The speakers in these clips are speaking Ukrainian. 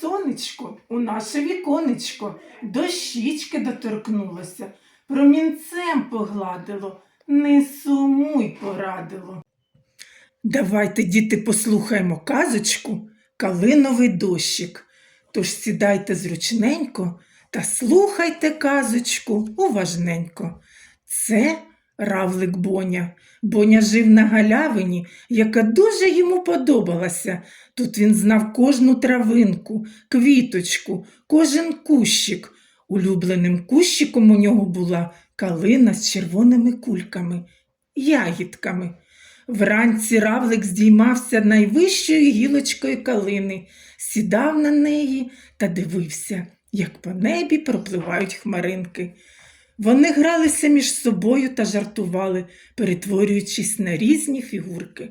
сонечко у наше віконечко, до щічки доторкнулося, промінцем погладило, не сумуй порадило. Давайте, діти, послухаємо казочку Калиновий дощик. Тож сідайте зручненько та слухайте казочку уважненько. Це равлик Боня. Боня жив на галявині, яка дуже йому подобалася. Тут він знав кожну травинку, квіточку, кожен кущик. Улюбленим кущиком у нього була калина з червоними кульками, ягідками. Вранці равлик здіймався найвищою гілочкою калини, сідав на неї та дивився, як по небі пропливають хмаринки. Вони гралися між собою та жартували, перетворюючись на різні фігурки.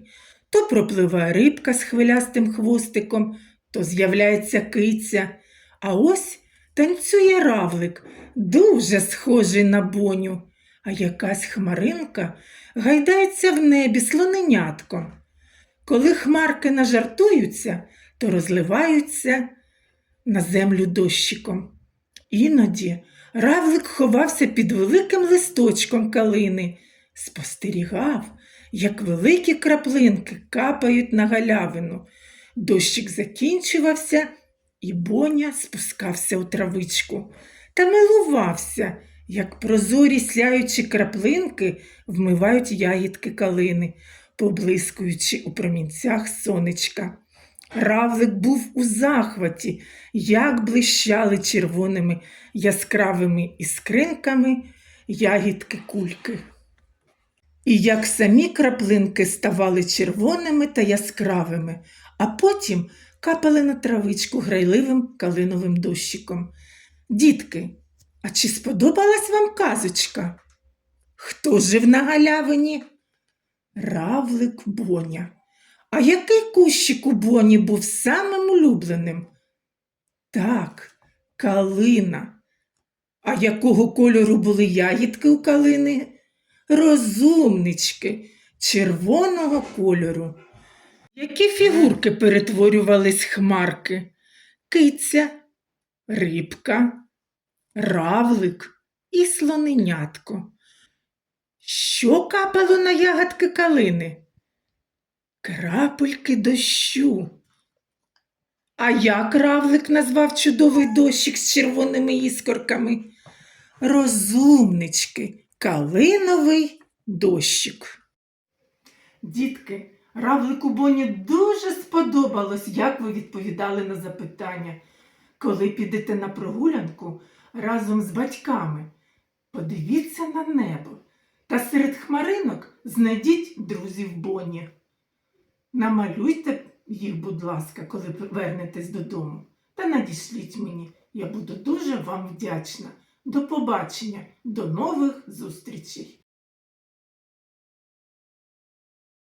То пропливає рибка з хвилястим хвостиком, то з'являється киця. А ось танцює равлик, дуже схожий на боню, а якась хмаринка гайдається в небі слоненятком. Коли хмарки нажартуються, то розливаються на землю дощиком. Іноді равлик ховався під великим листочком калини, спостерігав, як великі краплинки капають на галявину. Дощик закінчувався, і Боня спускався у травичку та милувався, як прозорі сяючі краплинки вмивають ягідки калини, поблискуючи у промінцях сонечка. Равлик був у захваті, як блищали червоними яскравими іскринками ягідки кульки. І як самі краплинки ставали червоними та яскравими, а потім капали на травичку грайливим калиновим дощиком. Дітки, а чи сподобалась вам казочка? Хто жив на галявині? Равлик Боня. А який кущик у Боні був самим улюбленим? Так, калина. А якого кольору були ягідки у калини? Розумнички, червоного кольору. Які фігурки перетворювались хмарки? Киця, рибка, равлик і слоненятко. Що капало на ягодки калини? Крапельки дощу. А як равлик назвав чудовий дощик з червоними іскорками? Розумнички, калиновий дощик. Дітки, равлику Боні дуже сподобалось, як ви відповідали на запитання. Коли підете на прогулянку разом з батьками, подивіться на небо та серед хмаринок знайдіть друзів Боні. Намалюйте їх, будь ласка, коли повернетесь додому, та надішліть мені. Я буду дуже вам вдячна. До побачення, до нових зустрічей!